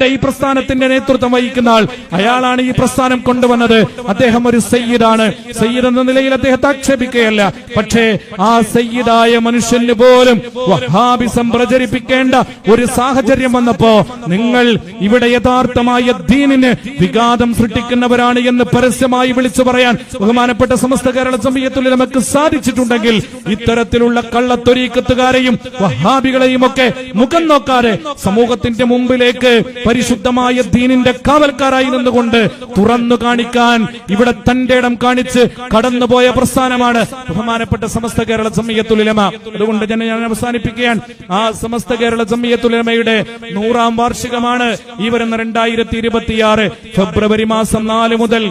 ഈ പ്രസ്ഥാനത്തിന്റെ നേതൃത്വം വഹിക്കുന്ന ആൾ. അയാളാണ് ഈ പ്രസ്ഥാനം കൊണ്ടുവന്നത്. അദ്ദേഹം ഒരു സയ്യിദാണ്. സയ്യിദ് എന്ന നിലയിൽ അദ്ദേഹത്തെ ആക്ഷേപിക്കുകയല്ല. പക്ഷേ ആ സയ്യിദായ മനുഷ്യന് പോലും വഹാബിസം പ്രചരിപ്പിക്കേണ്ട ഒരു സാഹചര്യം വന്നപ്പോ നിങ്ങൾ ഇവിടെ യഥാർത്ഥമായ ദീനിന് വിഘാതം സൃഷ്ടിക്കുന്നവരാണ് എന്ന് പരസ്യമായി വിളിച്ചു പറയാൻ ബഹുമാനപ്പെട്ട സമസ്ത കേരള സമയത്തിൽ നമുക്ക് സാധിച്ചിട്ടുണ്ടെങ്കിൽ ഇത്തരത്തിലുള്ള കള്ളത്തൊരീക്കത്തുകാരെയും വഹാബികളെയും ഒക്കെ മുഖം നോക്കാതെ സമൂഹത്തിന്റെ മുമ്പിലേക്ക് പരിശുദ്ധമായ ദീനിന്റെ കാവൽക്കാരായി നിന്നുകൊണ്ട് തുറന്നു കാണിക്കാൻ ഇവിടെ തന്റെ ഇടം കാണിച്ച് കടന്നുപോയ പ്രസ്ഥാനമാണ് ബഹുമാനപ്പെട്ട സമസ്ത കേരള സമയത്തുലമ അതുകൊണ്ട് തന്നെ ഞാൻ അവസാനിപ്പിക്കുകയാണ്. ആ സമസ്ത കേരള സമയത്തുലമയുടെ നൂറാം വാർഷികമാണ് ഈ വരുന്ന രണ്ടായിരത്തി ഇരുപത്തിയാറ് ഫെബ്രുവരി മാസം നാല് മുതൽ.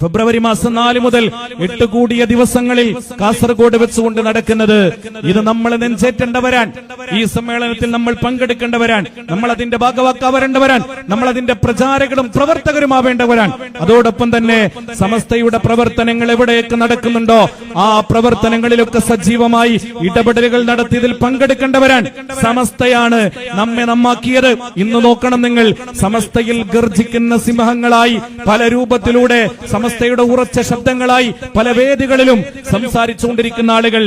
ഫെബ്രുവരി മാസം നാല് മുതൽ എട്ട് കൂടിയ ദിവസങ്ങളിൽ കാസർഗോഡ് വെച്ചുകൊണ്ട് നടക്കുന്നത് ഇത് നമ്മൾ നെഞ്ചേറ്റേണ്ടവരാൻ ഈ സമ്മേളനത്തിൽ നമ്മൾ പങ്കെടുക്കേണ്ടവരാൻ നമ്മൾ അതിന്റെ ഭാഗവാക്കാവരേണ്ടവരാൻ നമ്മൾ അതിന്റെ പ്രചാരകരും പ്രവർത്തകരുമാവേണ്ടവരാൻ അതോടൊപ്പം തന്നെ സമസ്തയുടെ പ്രവർത്തനങ്ങൾ എവിടെയൊക്കെ നടക്കുന്നുണ്ടോ ആ പ്രവർത്തനങ്ങളിലൊക്കെ സജീവമായി ഇടപെടലുകൾ നടത്തിയതിൽ പങ്കെടുക്കേണ്ടവരാൻ സമസ്തയാണ് നമ്മെ നമ്മാക്കിയത്. ഇന്ന് നോക്കണം നിങ്ങൾ സമസ്തയിൽ ഗർജിക്കുന്ന സിംഹങ്ങളായി പല രൂപത്തിലൂടെ സമസ്തയുടെ ഉറച്ച ശബ്ദങ്ങളായി പല വേദികളിലും സംസാരിച്ചുകൊണ്ടിരിക്കുന്ന ആളുകൾ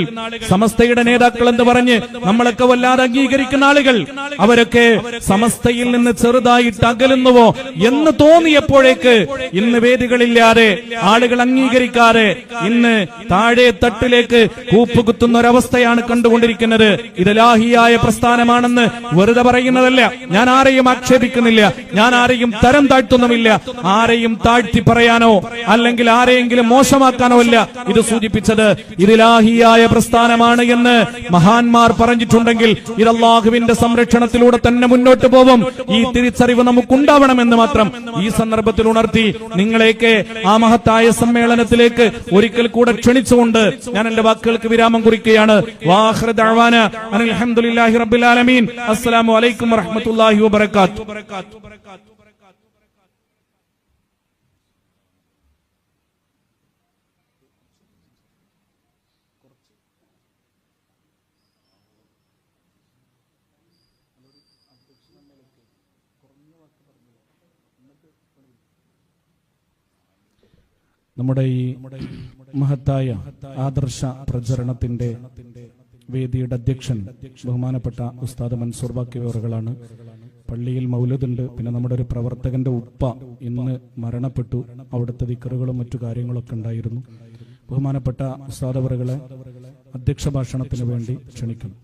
സമസ്തയുടെ നേതാക്കൾ എന്ന് പറഞ്ഞ് നമ്മളൊക്കെ വല്ലാതെ അംഗീകരിക്കുന്ന ആളുകൾ അവരൊക്കെ സമസ്തയിൽ നിന്ന് ചെറുതായിട്ട് അകലുന്നുവോ എന്ന് തോന്നിയപ്പോഴേക്ക് ഇന്ന് വേദികളില്ലാതെ ആളുകൾ അംഗീകരിക്കാതെ ഇന്ന് താഴെ തട്ടിലേക്ക് കൂപ്പുകുത്തുന്ന ഒരവസ്ഥയാണ് കണ്ടുകൊണ്ടിരിക്കുന്നത്. ഇത് ലാഹിയായ പ്രസ്ഥാനമാണെന്ന് വെറുതെ പറയുന്നതല്ല. ഞാൻ ആരെയും ആക്ഷേപിക്കുന്നില്ല. ഞാൻ ആരെയും തരം താഴ്ത്തുന്നുമില്ല. ആരെയും താഴ്ത്തി പറയാനോ അല്ലെങ്കിൽ ആരെയെങ്കിലും മോശമാക്കാനോ അല്ല ഇത് സൂചിപ്പിച്ചത്. ഇത് ലാഹിയായ പ്രസ്ഥാനമാണ് എന്ന് മഹാന്മാർ പറഞ്ഞിട്ടുണ്ടെങ്കിൽ ഇത് അള്ളാഹുവിന്റെ സംരക്ഷണത്തിലൂടെ തന്നെ മുന്നോട്ട് പോകും. ഈ തിരിച്ചറിവ് നമുക്കുണ്ടാവണമെന്ന് മാത്രം ഈ സന്ദർഭത്തിൽ ഉണർത്തി നിങ്ങളെയൊക്കെ ആ മഹത്തായ സമ്മേളനത്തിലേക്ക് ഒരിക്കൽ കൂടെ ക്ഷണിച്ചുകൊണ്ട് ഞാൻ എന്റെ വാക്കുകൾക്ക് വിരാമം കുറിക്കുകയാണ്. അസ്സലാമു അലൈക്കും വറഹ്മത്തുള്ളാഹി വബറകാതുഹു നമ്മുടെ ഈ മഹത്തായ ആദർശ പ്രചരണത്തിന്റെ വേദിയുടെ അധ്യക്ഷൻ ബഹുമാനപ്പെട്ട ഉസ്താദ് മൻസൂർ ബാക്കിയവറുകളാണ് പള്ളിയിൽ മൗലതുണ്ട്. പിന്നെ നമ്മുടെ ഒരു പ്രവർത്തകന്റെ ഉപ്പ ഇന്ന് മരണപ്പെട്ടു. അവിടുത്തെ ദിക്കറുകളും മറ്റു കാര്യങ്ങളൊക്കെ ഉണ്ടായിരുന്നു. ബഹുമാനപ്പെട്ട ഉസ്താദ് അധ്യക്ഷ ഭാഷണത്തിന് വേണ്ടി ക്ഷണിക്കുന്നു.